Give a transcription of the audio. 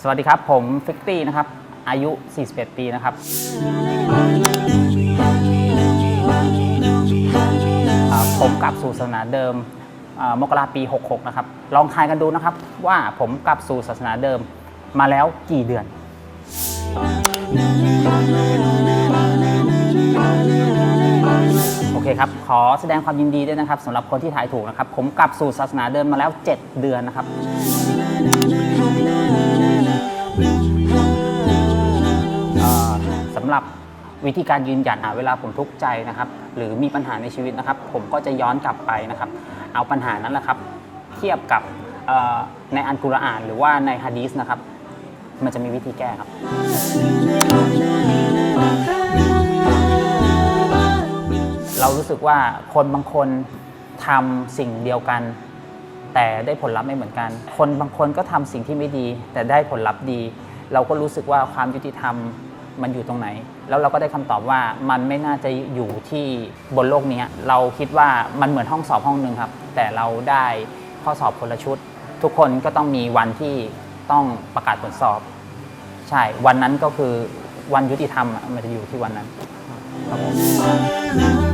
สวัสดีครับ ผมฟิกตี้นะครับ อายุ 41 ปีนะครับ ผมกลับสู่ศาสนาเดิมมกราปี 66 นะครับ ลองทายกันดูนะครับ ว่าผมกลับสู่ศาสนาเดิมมาแล้วกี่เดือน ครับ ขอแสดงความยินดีด้วยนะครับสำหรับคนที่ถ่ายถูกนะครับ ผมกลับสู่ศาสนาเดิมมาแล้ว 7 เดือนนะครับ สำหรับวิธีการยืนหยัดเวลาผมทุกข์ใจนะครับ หรือมีปัญหาในชีวิตนะครับ ผมก็จะย้อนกลับไปนะครับ เอาปัญหานั้นแหละครับ เทียบกับเอ่อในอันกุรอาน หรือว่าในฮะดีสนะครับ มันจะมีวิธีแก้ครับ เรารู้สึกว่าคนบางคนทำสิ่งเดียวกัน แต่ได้ผลลัพธ์ไม่เหมือนกัน คนบางคนก็ทำสิ่งที่ไม่ดี แต่ได้ผลลัพธ์ดี เราก็รู้สึกว่าความยุติธรรมมันอยู่ตรงไหน แล้วเราก็ได้คำตอบว่ามันไม่น่าจะอยู่ที่บนโลกนี้ เราคิดว่ามันเหมือนห้องสอบห้องหนึ่งครับ แต่เราได้ข้อสอบคนละชุด ทุกคนก็ต้องมีวันที่ต้องประกาศผลสอบ ใช่ วันนั้นก็คือวันยุติธรรมมันจะอยู่ที่วันนั้นครับผม